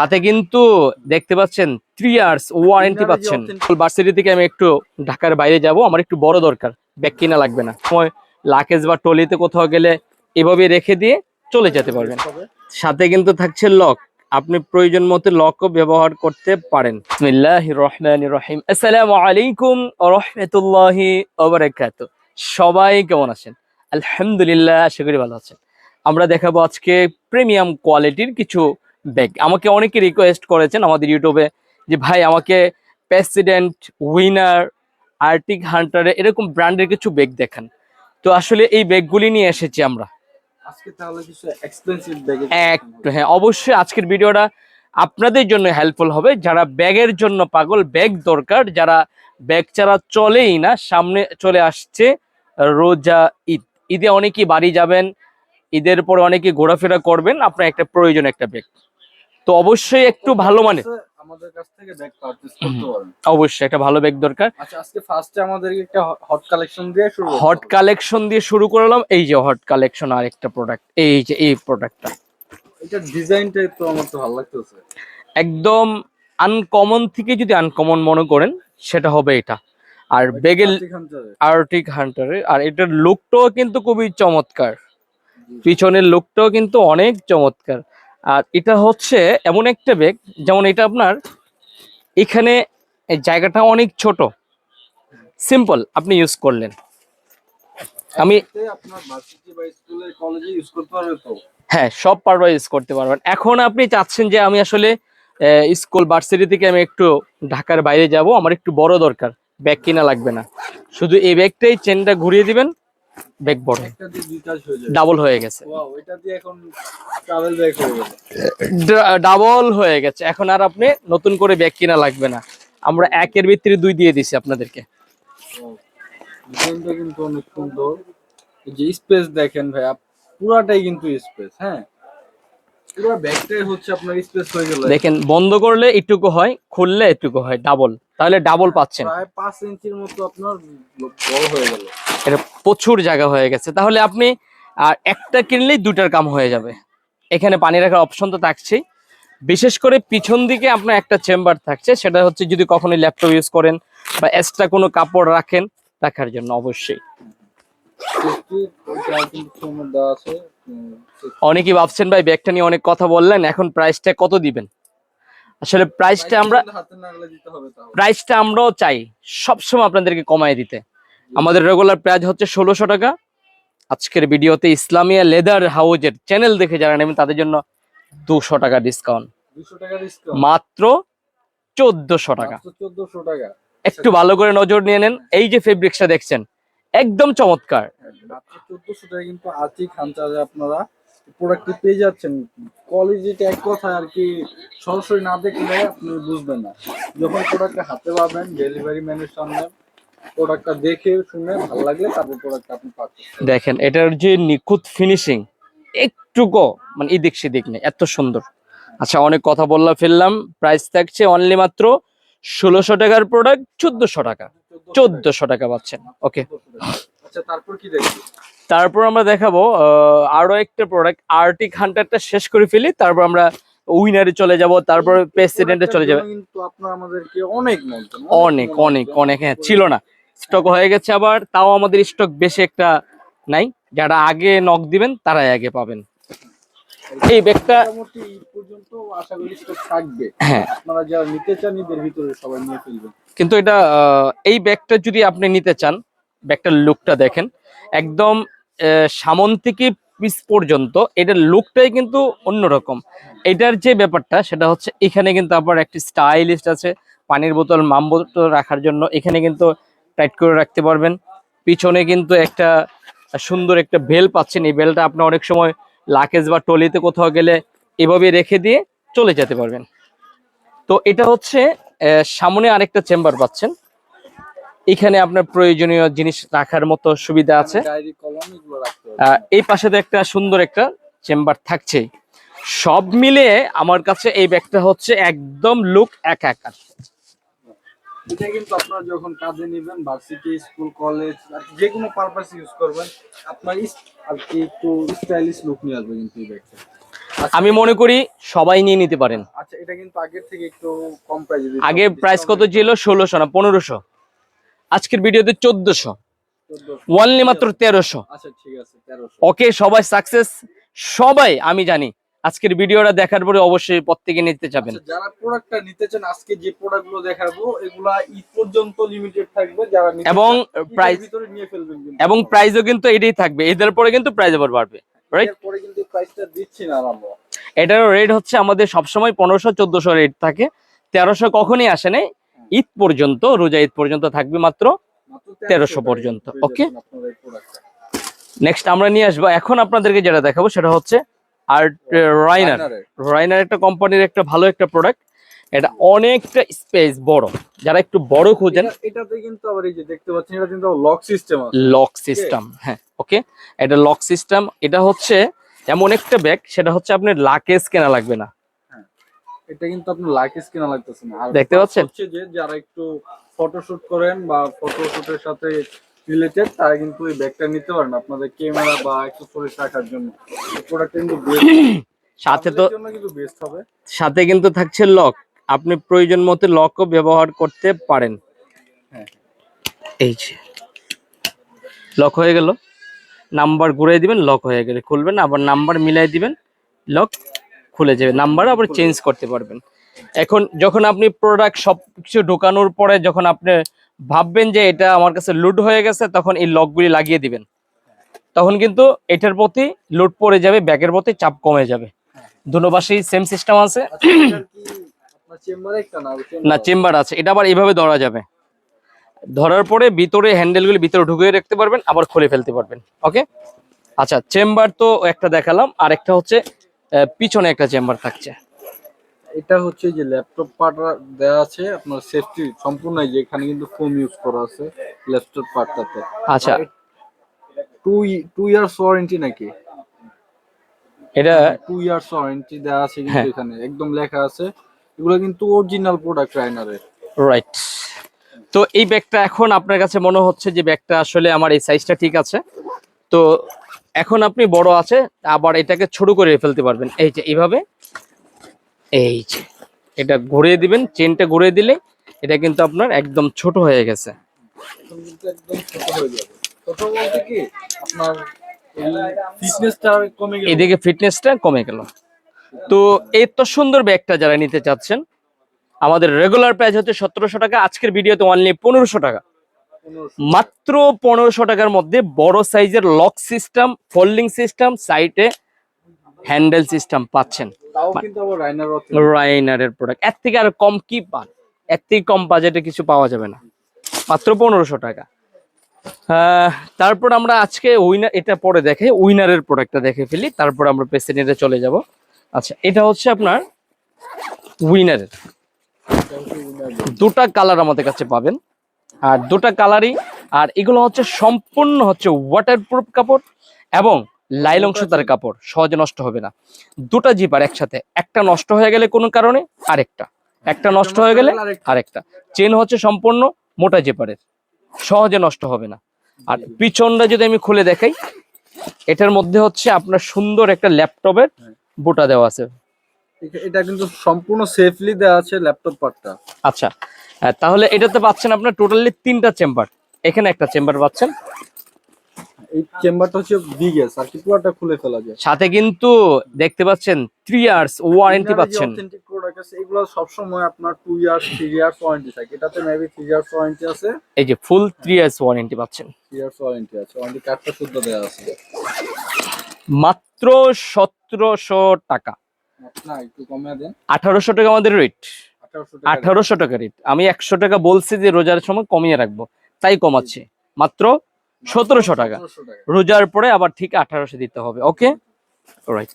তাতে কিন্তু দেখতে পাচ্ছেন থ্রি ইয়ার্স ওয়ারেন্টি পাচ্ছেন। ভার্সিটি থেকে আমি একটু ঢাকার বাইরে যাব। আমার একটু বড় দরকার ব্যাগ কিনা লাগবে না। সময় লাকেজ বা টলিতে কোথাও গেলে এভাবে রেখে দিয়ে চলে যেতে পারবেন। সাথে কিন্তু থাকছে লক আপনি প্রয়োজন মতো লকও ব্যবহার করতে পারেন। রহিম। আসসালামু আলাইকুম রাহমাতুল্লাহি সবাই কেমন আছেন? আলহামদুলিল্লাহ আশা করি ভালো আছেন। আমরা দেখাবো আজকে প্রিমিয়াম কোয়ালিটির কিছু ব্যাগ আমাকে অনেকে রিকোয়েস্ট করেছেন আমাদের ইউটিউবে যে ভাই আমাকে প্রেসিডেন্ট উইনার আর্টিক হান্টারে এরকম ব্র্যান্ডের কিছু ব্যাগ দেখান। তো আসলে এই ব্যাগগুলি নিয়ে এসেছি আমরা। হ্যাঁ অবশ্যই আজকের ভিডিওটা আপনাদের জন্য হেল্পফুল হবে। যারা ব্যাগের জন্য পাগল ব্যাগ দরকার যারা ব্যাগ ছাড়া চলেই না সামনে চলে আসছে রোজা ঈদ। ঈদে অনেকেই বাড়ি যাবেন ঈদের পরে অনেকে ঘোরাফেরা করবেন আপনার একটা প্রয়োজন একটা ব্যাগ তো অবশ্যই একটু ভালো মানে আমাদের কাছ থেকে ব্যাগ পারচেজ করতে পারেন অবশ্যই একটা ভালো ব্যাগ দরকার। আচ্ছা আজকে ফার্স্টে আমাদেরকে একটা হট কালেকশন দিয়ে শুরু হট কালেকশন দিয়ে শুরু করলাম এই যে হট কালেকশন আর একটা প্রোডাক্ট এই যে এই প্রোডাক্টটা এটা ডিজাইনটাই তো আমার তো ভালো লাগতেছে। একদম আনকমন থেকে যদি আনকমন মনে করেন সেটা হবে এটা। আর বেগেল আর্টিক হান্টারের আর এটার লুকটাও কিন্তু খুবই চমৎকার। পিছনের লুকটাও কিন্তু অনেক চমৎকার। আর এটা হচ্ছে এমন একটা ব্যাগ যেমন এটা আপনার এখানে জায়গাটা অনেক ছোট। সিম্পল আপনি ইউজ করলেন। আমি হ্যাঁ সব পারবা ইউজ করতে পারবেন। এখন আপনি চাচ্ছেন যে আমি আসলে স্কুল ভার্সিটি থেকে আমি একটু ঢাকার বাইরে যাব। আমার একটু বড় দরকার ব্যাগ কিনা লাগবে না। শুধু এই ব্যাগটাই চেনটা ঘুরিয়ে দিবেন। ব্যাগ বড় ডাবল হয়ে গেছে। ডাবল হয়ে গেছে। এখন আর আপনি নতুন করে ব্যাগ কিনা লাগবে না। আমরা একের ভিতরে দুই দিয়ে দিছি আপনাদেরকে। কিন্তু অনেক সুন্দর। যে স্পেস দেখেন ভাই আপ- পুরাটাই কিন্তু স্পেস হ্যাঁ? পুরো ব্যাগটাই হচ্ছে আপনার স্পেস হয়ে গেল। দেখেন বন্ধ করলে এটুকু হয় খুললে এটুকু হয় ডাবল তাহলে ডাবল পাচ্ছেন। প্রায় পাঁচ ইঞ্চির মতো আপনার বড় হয়ে গেল। এটা প্রচুর জায়গা হয়ে গেছে। তাহলে আপনি আর একটা কিনলেই দুটার কাম হয়ে যাবে। এখানে পানি রাখার অপশন তো থাকছেই। বিশেষ করে পিছন দিকে আপনার একটা চেম্বার থাকছে সেটা হচ্ছে যদি কখনো ল্যাপটপ ইউজ করেন বা এক্সট্রা কোনো কাপড় রাখেন রাখার জন্য অবশ্যই। অনেকেই ভাবছেন ভাই ব্যাগটা নিয়ে অনেক কথা বললেন এখন প্রাইসটা কত দিবেন? আসলে প্রাইসটা আমরা প্রাইসটা আমরাও চাই সবসময় আপনাদেরকে কমায় দিতে। আমাদের রেগুলার প্রাইস হচ্ছে ষোলোশো টাকা। আজকের ভিডিওতে ইসলামিয়া লেদার হাউজের চ্যানেল দেখে যারা নেবেন তাদের জন্য দুশো টাকা ডিসকাউন্ট মাত্র চোদ্দশো টাকা। একটু ভালো করে নজর নিয়ে নেন। এই যে ফেব্রিক্সটা দেখছেন একদম চমৎকার। চোদ্দশো টাকা কিন্তু আপনারা প্রোডাক্টটি পেয়ে যাচ্ছেন কোয়ালিটিটা এক কথা আর কি সরাসরি না দেখলে আপনি বুঝবেন না। যখন প্রোডাক্টটা হাতে পাবেন ডেলিভারি ম্যানের সামনে প্রোডাক্টটা দেখে শুনে ভালো লাগলে তারপর প্রোডাক্টটা আপনি পাচ্ছেন দেখেন এটার যে নিখুঁত ফিনিশিং একটুকু মানে এদিক সেদিক নেই এত সুন্দর। আচ্ছা অনেক কথা বললাম ফেললাম প্রাইস থাকছে অনলি মাত্র ষোলোশো টাকার প্রোডাক্ট চোদ্দশো টাকা চোদ্দশো টাকা। পাচ্ছেন ওকে আচ্ছা তারপর কি দেখবি? তারপর আমরা দেখাবো আরও একটা প্রোডাক্ট আর্টিক হান্টারটা শেষ করে ফেলি তারপর আমরা উইনারে চলে যাব তারপর প্রেসিডেন্টে চলে যাবে। কিন্তু আপনার আমাদেরকে অনেক অনেক অনেক অনেক হ্যাঁ ছিল না। স্টক হয়ে গেছে আবার তাও আমাদের স্টক বেশি একটা নাই। যারা আগে নক দিবেন তারাই আগে পাবেন। এই ব্যাগটা মোটামুটি পর্যন্ত আশা করি স্টক থাকবে। হ্যাঁ। আপনারা যারা নিতে চান ঈদের ভিতরে সবাই নিয়ে ফেলবেন। কিন্তু এটা এই ব্যাগটা যদি আপনি নিতে চান ব্যাগটার লুকটা দেখেন। একদম আহ, সামন থেকে পিস পর্যন্ত এটার লুকটাই কিন্তু অন্যরকম। এটার যে ব্যাপারটা সেটা হচ্ছে এখানে কিন্তু আবার একটি স্টাইলিস্ট আছে পানির বোতল মাম বোতল রাখার জন্য। এখানে কিন্তু টাইট করে রাখতে পারবেন। পিছনে কিন্তু একটা সুন্দর একটা বেল পাচ্ছেন। এই বেলটা আপনি অনেক সময় লাকেজ বা টলিতে কোথাও গেলে এভাবে রেখে দিয়ে চলে যেতে পারবেন। তো এটা হচ্ছে সামনে আরেকটা চেম্বার পাচ্ছেন। এখানে আপনার প্রয়োজনীয় জিনিস রাখার মতো সুবিধা আছে। এই পাশে তো একটা সুন্দর একটা চেম্বার থাকছেই। সব মিলিয়ে আমার কাছে এই ব্যাগটা হচ্ছে একদম লুক এক একার এটা কিন্তু আপনারা যখন কাজে নেবেন ভার্সিটি স্কুল কলেজ আর কি যে কোনো পারপাস ইউজ করবেন আপনার আর কি একটু স্টাইলিশ লুক নিয়ে আসবে কিন্তু এই ব্যাগটা। আমি মনে করি সবাই নিয়ে নিতে পারেন। আচ্ছা এটা কিন্তু আগের থেকে একটু কম প্রাইজে আগে প্রাইস কত ছিল? ষোলোশো না পনেরোশো? আজকের ভিডিওতে চোদ্দশো। ওয়ানলি মাত্র তেরোশো। আচ্ছা ওকে সবাই সাকসেস সবাই আমি জানি আজকের ভিডিওটা দেখার পরে অবশ্যই প্রত্যেকে নিতে যাবেন। আচ্ছা, যারা প্রোডাক্টটা নিতে চান আজকে যে প্রোডাক্টগুলো দেখাবো এগুলা ঈদ পর্যন্ত লিমিটেড থাকবে। যারা নিতে এবং প্রাইস ভিতরে নিয়ে ফেলবেন কিন্তু। এবং প্রাইসও কিন্তু এটাই থাকবে। এদের পরে কিন্তু প্রাইস আবার বাড়বে রাইট পরে কিন্তু প্রাইসটা দিচ্ছি না আমরা। এটারও রেট হচ্ছে আমাদের সবসময় পনেরোশো চোদ্দশো রেট থাকে। তেরোশো কখনই আসে নাই। ঈদ পর্যন্ত রোজা ঈদ পর্যন্ত থাকবে মাত্র তেরোশো পর্যন্ত, productটা। নেক্সট আমরা নিয়ে আসব এখন আপনাদেরকে যেটা দেখাবো সেটা হচ্ছে আর্ট রাইনার। রাইনার একটা কোম্পানির একটা ভালো একটা প্রোডাক্ট এটা অনেকটা স্পেস বড় যারা একটু বড় খোঁজেন। এটা- এটাতে কিন্তু আবার এই যে দেখতে পাচ্ছেন এটা কিন্তু লক সিস্টেম লক সিস্টেম হ্যাঁ ওকে? এটা লক সিস্টেম এটা হচ্ছে এমন একটা ব্যাগ সেটা হচ্ছে আপনার লাকেজ কেনা লাগবে না। এটা কিন্তু আপনার লাইকেস কেনা লাগতেছে না। আর দেখতে পাচ্ছেন? হচ্ছে যে যারা একটু ফটোশুট করেন বা ফটোশুটের সাথে রিলেটেড তারা কিন্তু এই ব্যাগটা নিতে পারেন আপনাদের ক্যামেরা বা একটু অ্যাক্সেসরিজ রাখার জন্য। এই প্রোডাক্টটা কিন্তু সাথে তো কিন্তু বেস্ট হবে। সাথে কিন্তু থাকছে লক আপনি প্রয়োজন মতো লকও ব্যবহার করতে পারেন। হ্যাঁ। এই যে। লক হয়ে গেল। নাম্বার ঘুরিয়ে দিবেন লক হয়ে গেলে। খুলবেন আবার নাম্বার মিলাই দিবেন। লক খুলে যাবে নাম্বার আবার চেঞ্জ করতে পারবেন। এখন যখন আপনি প্রোডাক্ট সব কিছু ঢোকানোর পরে যখন আপনি ভাববেন যে এটা আমার কাছে লুট হয়ে গেছে তখন এই লকগুলি লাগিয়ে দিবেন। তখন কিন্তু এটার প্রতি লোড পড়ে যাবে ব্যাগের প্রতি চাপ কমে যাবে। দুটো সেম সিস্টেম আছে। আচ্ছা না চেম্বার আছে এটা আবার এইভাবে ধরা যাবে। ধরার পরে ভিতরে হ্যান্ডেলগুলি ভিতরে ঢুকিয়ে রাখতে পারবেন আবার খুলে ফেলতে পারবেন ওকে আচ্ছা চেম্বার তো একটা দেখালাম আর একটা হচ্ছে পিছনে একটা চেম্বার থাকছে। এটা হচ্ছে যে ল্যাপটপ পার্টটা দেওয়া আছে আপনার সেফটি সম্পূর্ণ যে এখানে কিন্তু ফোম ইউজ করা আছে ল্যাপটপ পার্টটাতে আচ্ছা। টু টু ইয়ার্স ওয়ারেন্টি নাকি? এটা টু ইয়ার্স ওয়ারেন্টি দেওয়া আছে কিন্তু হ্যাঁ। এখানে একদম লেখা আছে। এগুলো কিন্তু অরিজিনাল প্রোডাক্ট রাইনারের রাইট তো এই ব্যাগটা এখন আপনার কাছে মনে হচ্ছে যে ব্যাগটা আসলে আমার এই সাইজটা ঠিক আছে। তো এখন আপনি বড় আছে, আবার এটাকে ছোট করে ফেলতে পারবেন। এই যে এইভাবে, এই যে, এটা ঘুরিয়ে দিবেন, চেনটা ঘুরিয়ে দিলে এটা কিন্তু আপনার একদম ছোট হয়ে গেছে। এদিকে ফিটনেসটা কমে গেল। তো এই তো সুন্দর ব্যাগটা যারা নিতে চাচ্ছেন, আমাদের রেগুলার প্রাইস হচ্ছে সতেরোশো টাকা, আজকের ভিডিওতে অনলি পনেরোশো টাকা। মাত্র পনেরোশো টাকার মধ্যে বড় সাইজের লক সিস্টেম ফোল্ডিং সিস্টেম সাইটে হ্যান্ডেল সিস্টেম পাচ্ছেন। রাইনারের প্রোডাক্টের থেকে আর কম কি পান? এর থেকে কম বাজেটে কিছু পাওয়া যাবে না। মাত্র পনেরোশো টাকা। তারপর আমরা আজকে উইনার এটা পরে দেখে উইনারের প্রোডাক্টটা দেখে ফেলি। তারপর আমরা প্রেসিডেন্টে চলে যাব। আচ্ছা এটা হচ্ছে আপনার উইনারের দুটা কালার আমাদের কাছে পাবেন। আর দুটা কালারই আর এগুলো হচ্ছে সম্পূর্ণ হচ্ছে ওয়াটারপ্রুফ কাপড় এবং লাইলং সুতার কাপড় সহজে নষ্ট হবে না। দুটা জিপার একসাথে একটা নষ্ট হয়ে গেলে কোনো কারণে আরেকটা একটা নষ্ট হয়ে গেলে আরেকটা। চেন হচ্ছে সম্পূর্ণ মোটা জিপারের সহজে নষ্ট হবে না। আর পিছনটা যদি আমি খুলে দেখাই এটার মধ্যে হচ্ছে আপনার সুন্দর একটা ল্যাপটপের বোটা দেওয়া আছে। এটা কিন্তু সম্পূর্ণ সেফলি দেওয়া আছে ল্যাপটপ পার্টটা। আচ্ছা তাহলে এটাতে পাচ্ছেন আপনার টোটালি তিনটা চেম্বার। এখানে একটা চেম্বার পাচ্ছেন। এই চেম্বারটা হচ্ছে আর কি পুরোটা খুলে ফেলা যায়। সাথে কিন্তু দেখতে পাচ্ছেন ইয়ার্স ওয়ারেন্টি পাচ্ছেন। অথেন্টিক প্রোডাক্ট আছে এগুলো সব সময় আপনার 2 ইয়ার্স 3 ইয়ার্স ওয়ারেন্টি থাকে। এটাতে মেবি 3 ইয়ার্স ওয়ারেন্টি আছে। এই যে ফুল ইয়ার্স ওয়ারেন্টি পাচ্ছেন। 3 ইয়ার্স ওয়ারেন্টি আছে। ওয়ারেন্টি কার্ডটা শুদ্ধ দেওয়া আছে। মাত্র সতেরোশো টাকা। না একটু দেন। টাকা আমাদের রেট 1800 টাকা আঠারোশো টাকা রেট আমি একশো টাকা বলছি যে রোজার সময় কমিয়ে রাখব। তাই কমাচ্ছি। মাত্র সতেরোশো টাকা। রোজার পরে আবার ঠিক আঠারোশো দিতে হবে ওকে? রাইট